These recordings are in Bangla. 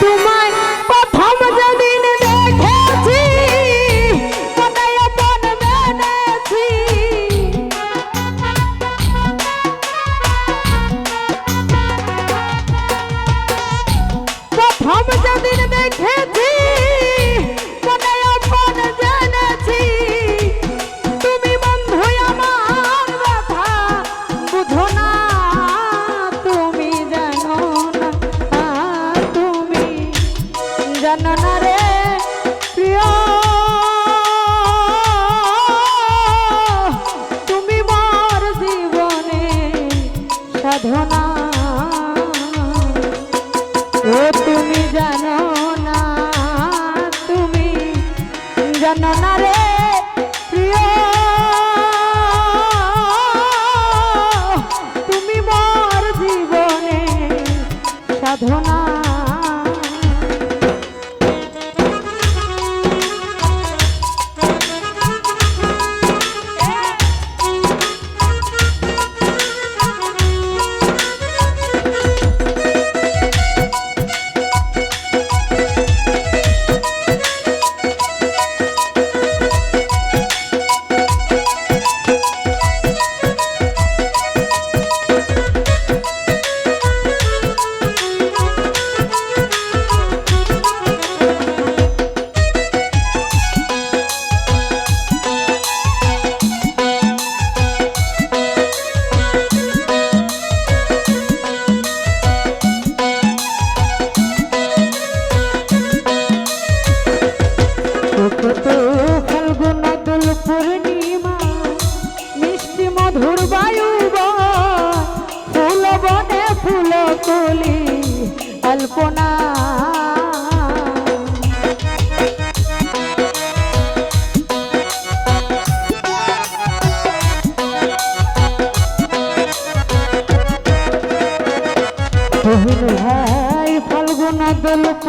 তোমার সাধনা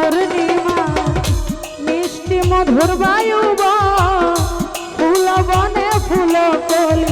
পূর্ণিমা মিষ্টি মধুর বায়ু ফুল বনে ফুল কলি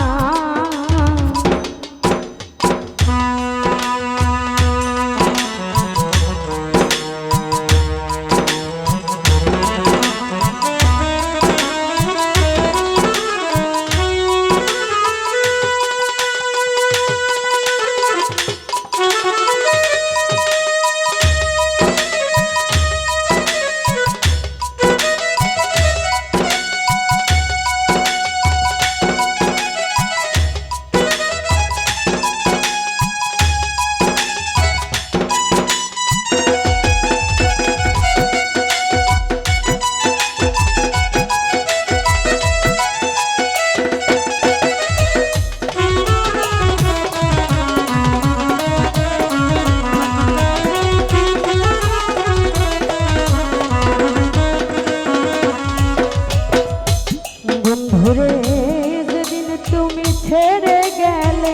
ছেড়ে গেলে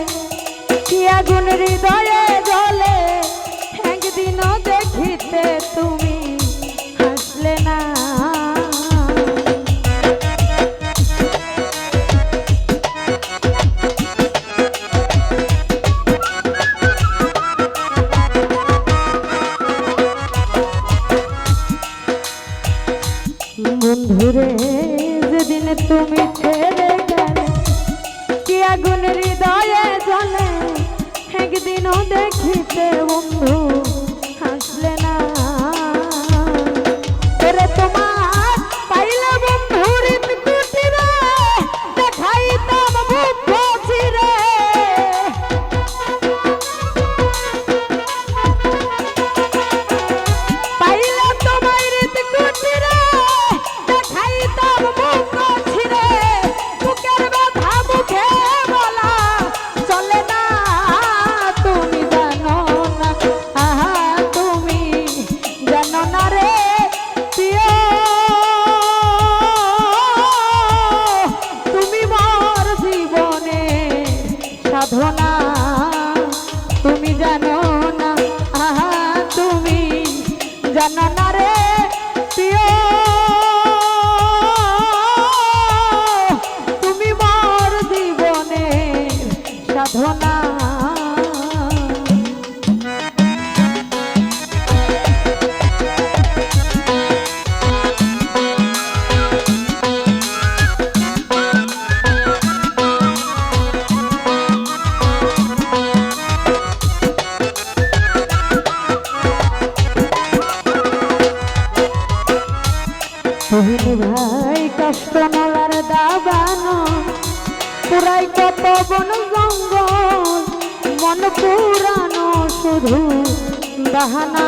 কি আগুন হৃদয়ে no, no. জঙ্গল মন পুরানো শুধু বাহানা।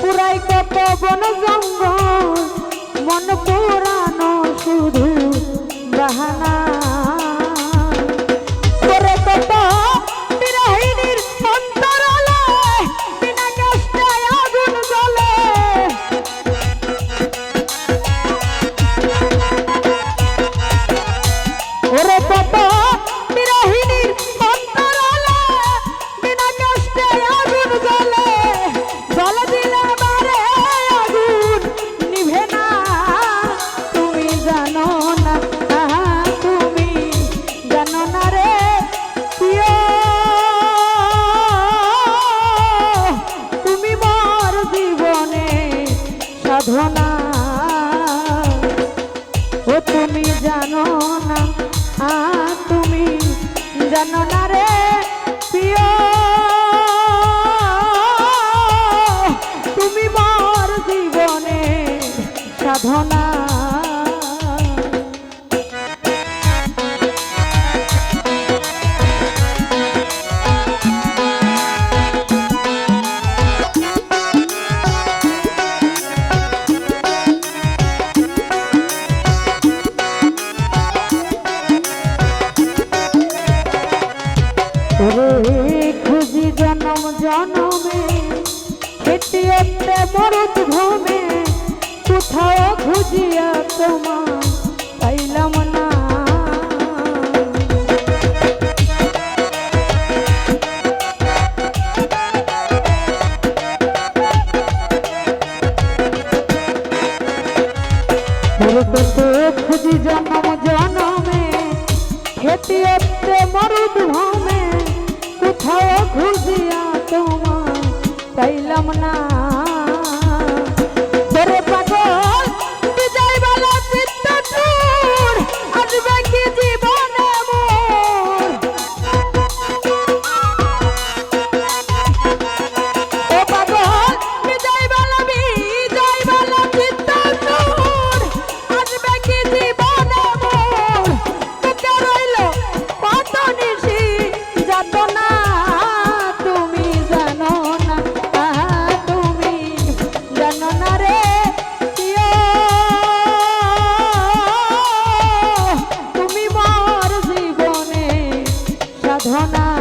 পুরাই কত বন জঙ্গল মন পুরা শুধু বাহানা শরৎ ভূমে কোথাও খুঁজিয়া তোমার পাইলাম সাধনা